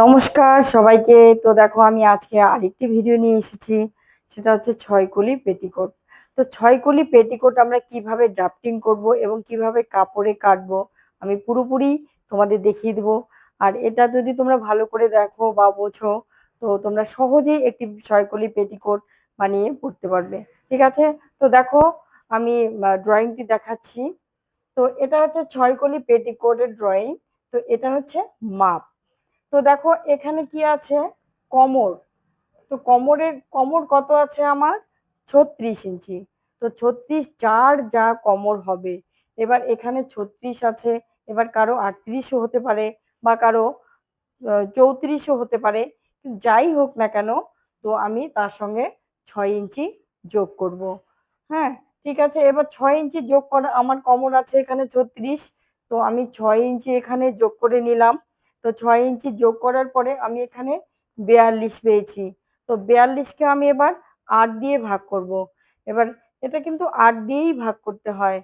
নমস্কার সবাইকে। তো দেখো, আমি আজকে আরেকটি ভিডিও নিয়ে এসেছি। সেটা হচ্ছে ছয় কলি পেটিকোট। তো ছয় কলি পেটিকোট আমরা কীভাবে ড্রাফটিং করব এবং কীভাবে কাপড়ে কাটবো, আমি পুরোপুরি তোমাদের দেখিয়ে দেবো। আর এটা যদি তোমরা ভালো করে দেখো বা বোঝো, তো তোমরা সহজেই একটি ছয় কলি পেটিকোট বানিয়ে পড়তে পারবে। ঠিক আছে? তো দেখো, আমি ড্রয়িংটি দেখাচ্ছি। তো এটা হচ্ছে ছয় কলি পেটিকোটের ড্রয়িং তো এটা হচ্ছে মাপ। তো দেখো, এখানে কি আছে? কমর। তো কমরের, কমর কত আছে আমার? ছত্রিশ ইঞ্চি। তো ছত্রিশ চার যা কমর হবে। এবার এখানে ছত্রিশ আছে। এবার কারও আটত্রিশও হতে পারে বা কারও চৌত্রিশও হতে পারে। যাই হোক না কেন, তো আমি তার সঙ্গে ছয় ইঞ্চি যোগ করব। হ্যাঁ ঠিক আছে? এবার ছয় ইঞ্চি যোগ করা, আমার কমর আছে এখানে ছত্রিশ। তো আমি ছয় ইঞ্চি এখানে যোগ করে নিলাম। তো ছয় ইঞ্চি যোগ করার পরে আমি এখানে বেয়াল্লিশ পেয়েছি। তো বেয়াল্লিশকে আমি এবার আট দিয়ে ভাগ করব। এবার এটা কিন্তু আট দিয়েই ভাগ করতে হয়।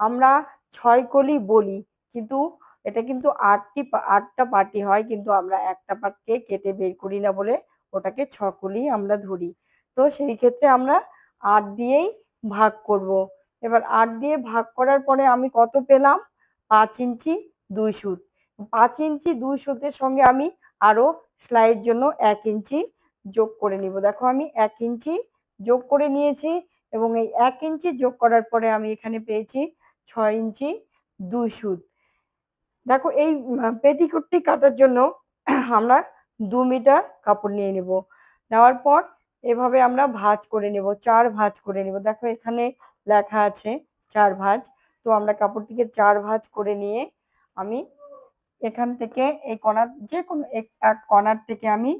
আমরা ছয় কলি বলি, কিন্তু এটা কিন্তু আটটি আটটা পার্টি হয়, কিন্তু আমরা একটা পার্টকে কেটে বের করি না বলে ওটাকে ছ কলি আমরা ধরি। তো সেই ক্ষেত্রে আমরা আট দিয়েই ভাগ করব। এবার আট দিয়ে ভাগ করার পরে আমি কত পেলাম? পাঁচ ইঞ্চি দুই সুত। পাঁচ ইঞ্চি দুই সুতের সঙ্গে আমি আরও সেলাইয়ের জন্য এক ইঞ্চি যোগ করে নিব। দেখো আমি এক ইঞ্চি যোগ করে নিয়েছি এবং এই এক ইঞ্চি যোগ করার পরে আমি এখানে পেয়েছি ছয় ইঞ্চি দুই সুত। দেখো এই পেটিকোটটি কাটার জন্য আমরা দু মিটার কাপড় নিয়ে নেব। নেওয়ার পর এভাবে আমরা ভাঁজ করে নেব, চার ভাঁজ করে নেব। দেখো এখানে লেখা আছে চার ভাঁজ। তো আমরা কাপড়টিকে চার ভাঁজ করে নিয়ে আমি এখান থেকে এই কণার যে কোনো এক কণার থেকে আমি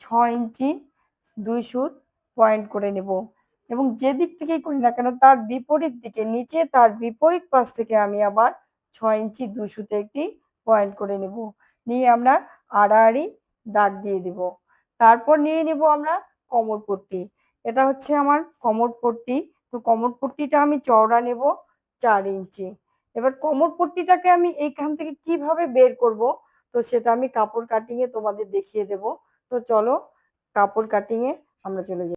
ছ ইঞ্চি দুই সুত পয়েন্ট করে নেব। এবং যে দিক থেকেই করি না কেন, তার বিপরীত দিকে, নিচে তার বিপরীত পাশ থেকে আমি আবার ছ ইঞ্চি দুই সুতে একটি পয়েন্ট করে নেব। নিয়ে আমরা আড়াআড়ি দাগ দিয়ে দেব। তারপর নিয়ে নেব আমরা কমর পট্টি। এটা হচ্ছে আমার কমর পট্টি। তো কমর পট্টিটা আমি চওড়া নেব চার ইঞ্চি। এবার কোমর পট্টিটাকে আমি এইখান থেকে কীভাবে বের করব? তো সেটা আমি কাপড় কাটিং এ তোমাদের দেখিয়ে দেব। তো চলো, কাপড় কাটিং এ আমরা চলে যাই।